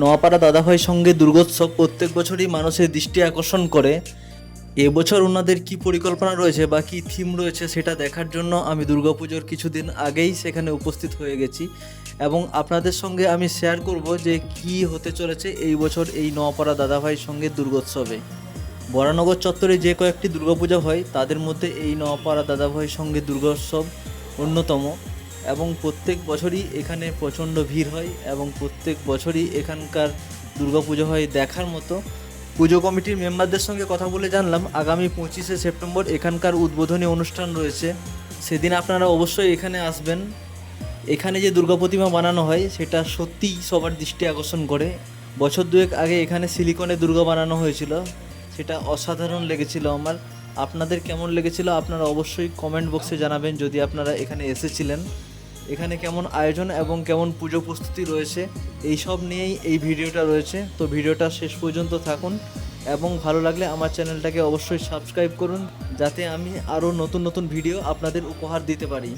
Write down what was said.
নোয়াপাড়া দাদাভাই সঙ্গে দুর্গোৎসব প্রত্যেক বছরই মানুষের দৃষ্টি আকর্ষণ করে। এবছর ওনাদের কি পরিকল্পনা রয়েছে বা কী থিম রয়েছে সেটা দেখার জন্য আমি দুর্গাপুজোর কিছুদিন আগেই সেখানে উপস্থিত হয়ে গেছি এবং আপনাদের সঙ্গে আমি শেয়ার করব যে কি হতে চলেছে এই বছর এই নোয়াপাড়া দাদাভাই সঙ্গে দুর্গোৎসবে। বরানগর চত্বরে যে কয়েকটি দুর্গাপূজা হয়, তাদের মধ্যে এই নোয়াপাড়া দাদাভাই সঙ্গে দুর্গোৎসব অন্যতম। এবং প্রত্যেক বছরই এখানে প্রচণ্ড ভিড় হয় এবং প্রত্যেক বছরই এখানকার দুর্গাপুজো হয় দেখার মতো। পুজো কমিটির মেম্বারদের সঙ্গে কথা বলে জানলাম, আগামী পঁচিশে সেপ্টেম্বর এখানকার উদ্বোধনী অনুষ্ঠান রয়েছে। সেদিন আপনারা অবশ্যই এখানে আসবেন। এখানে যে দুর্গা প্রতিমা বানানো হয়, সেটা সত্যিই সবার দৃষ্টি আকর্ষণ করে। বছর দুয়েক আগে এখানে সিলিকনে দুর্গা বানানো হয়েছিল, সেটা অসাধারণ লেগেছিল আমার। আপনাদের কেমন লেগেছিল আপনারা অবশ্যই কমেন্ট বক্সে জানাবেন যদি আপনারা এখানে এসেছিলেন। এখানে কেমন আয়োজন এবং কেমন পুজো প্রস্তুতি রয়েছে, এই সব নিয়েই এই ভিডিওটা রয়েছে। তো ভিডিওটা শেষ পর্যন্ত থাকুন এবং ভালো লাগলে আমার চ্যানেলটাকে অবশ্যই সাবস্ক্রাইব করুন, যাতে আমি আরও নতুন নতুন ভিডিও আপনাদের উপহার দিতে পারি।